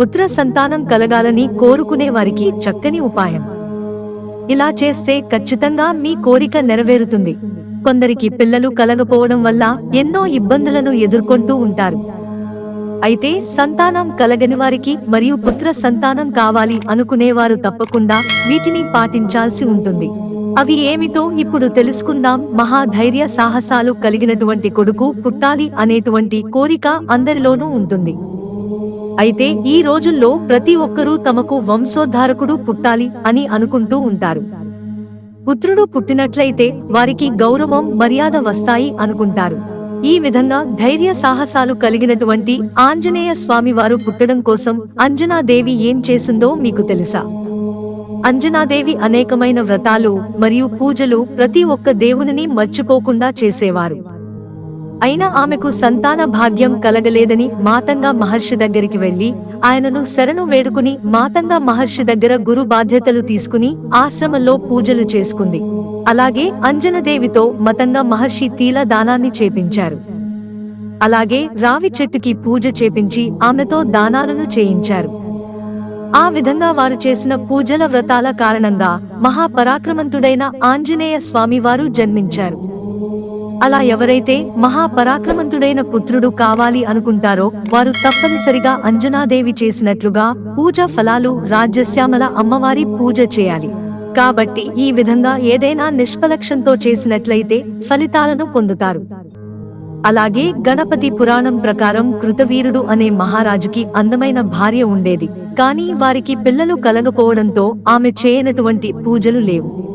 పుత్ర సంతానం కలగాలని కోరుకునే వారికి చక్కని ఉపాయం. ఇలా చేస్తే ఖచ్చితంగా మీ కోరిక నెరవేరుతుంది. కొందరికి పిల్లలు కలగపోవడం వల్ల ఎన్నో ఇబ్బందులను ఎదుర్కొంటూ ఉంటారు. అయితే సంతానం కలగని వారికి మరియు పుత్ర సంతానం కావాలి అనుకునేవారు తప్పకుండా వీటిని పాటించాల్సి ఉంటుంది. అవి ఏమిటో ఇప్పుడు తెలుసుకుందాం. మహాధైర్య సాహసాలు కలిగినటువంటి కొడుకు పుట్టాలి అనేటువంటి కోరిక అందరిలోనూ ఉంటుంది. అయితే ఈ రోజుల్లో ప్రతి ఒక్కరూ తమకు వంశోద్ధారకుడు పుట్టాలి అని అనుకుంటూ ఉంటారు. పుత్రుడు పుట్టినట్లయితే వారికి గౌరవం మర్యాద వస్తాయి అనుకుంటారు. ఈ విధంగా ధైర్య సాహసాలు కలిగినటువంటి ఆంజనేయ స్వామివారు పుట్టడం కోసం అంజనాదేవి ఏం చేసిందో మీకు తెలుసా? అంజనాదేవి అనేకమైన వ్రతాలు మరియు పూజలు ప్రతి ఒక్క దేవునిని మర్చిపోకుండా చేసేవారు. అయినా ఆమెకు సంతాన భాగ్యం కలగలేదని మాతంగ మహర్షి దగ్గరికి వెళ్ళి ఆయనను శరణు వేడుకుని మాతంగ మహర్షి దగ్గర గురు బాధ్యతలు తీసుకుని ఆశ్రమంలో పూజలు చేసుకుంది. అలాగే అంజనదేవితో మతంగా మహర్షి తీల దానాన్ని చేపించారు. అలాగే రావి చెట్టుకి పూజ చేపించి ఆమెతో దానాలను చేయించారు. ఆ విధంగా వారు చేసిన పూజల వ్రతాల కారణంగా మహాపరాక్రమంతుడైన ఆంజనేయ స్వామివారు జన్మించారు. అలా ఎవరైతే మహాపరాక్రమంతుడైన పుత్రుడు కావాలి అనుకుంటారో వారు తప్పనిసరిగా అంజనాదేవి చేసినట్లుగా పూజ ఫలాలు రాజ్యశ్యామల అమ్మవారి పూజ చేయాలి. కాబట్టి ఈ విధంగా ఏదైనా నిష్పలక్ష్యంతో చేసినట్లయితే ఫలితాలను పొందుతారు. అలాగే గణపతి పురాణం ప్రకారం కృతవీరుడు అనే మహారాజుకి అందమైన భార్య ఉండేది. కానీ వారికి పిల్లలు కలగపోవడంతో ఆమె చేయనటువంటి పూజలు లేవు.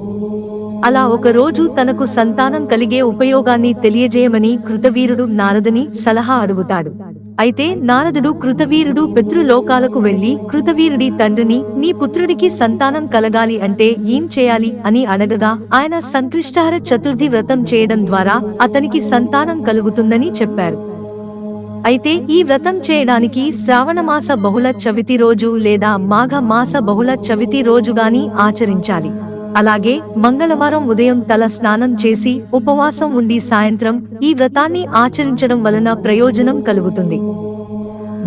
అలా ఒక రోజు తనకు సంతానం కలిగే ఉపయోగాన్ని తెలియజేయమని కృతవీరుడు నారదుని సలహా అడుగుతాడు. అయితే నారదుడు కృతవీరుడు పితృలోకాలకు వెళ్ళి కృతవీరుడి తండ్రిని మీ పుత్రుడికి సంతానం కలగాలి అంటే ఏం చేయాలి? అని అడగగా ఆయన సంక్లిష్టహర చతుర్థి వ్రతం చేయడం ద్వారా అతనికి సంతానం కలుగుతుందని చెప్పారు. అయితే ఈ వ్రతం చేయడానికి శ్రావణమాస బహుళ చవితి రోజు లేదా మాఘ మాస బహుళ చవితి రోజు గాని ఆచరించాలి. అలాగే మంగళవారం ఉదయం తల స్నానం చేసి ఉపవాసం ఉండి సాయంత్రం ఈ వ్రతాన్ని ఆచరించడం వలన ప్రయోజనం కలుగుతుంది.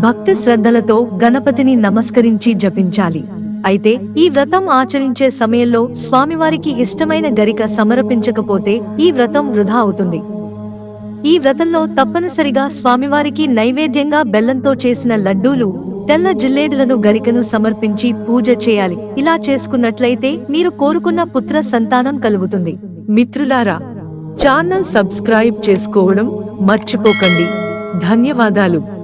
భక్తి శ్రద్ధలతో గణపతిని నమస్కరించి జపించాలి. అయితే ఈ వ్రతం ఆచరించే సమయంలో స్వామివారికి ఇష్టమైన గరిక సమర్పించకపోతే ఈ వ్రతం వృధా అవుతుంది. ఈ వ్రతంలో తప్పనిసరిగా స్వామివారికి నైవేద్యంగా బెల్లంతో చేసిన లడ్డూలు తెల్ల జిల్లేడులను గరికను సమర్పించి పూజ చేయాలి. ఇలా చేసుకున్నట్లయితే మీరు కోరుకున్న పుత్ర సంతానం కలుగుతుంది. మిత్రులారా ఛానల్ సబ్స్క్రైబ్ చేసుకోవడం మర్చిపోకండి. ధన్యవాదాలు.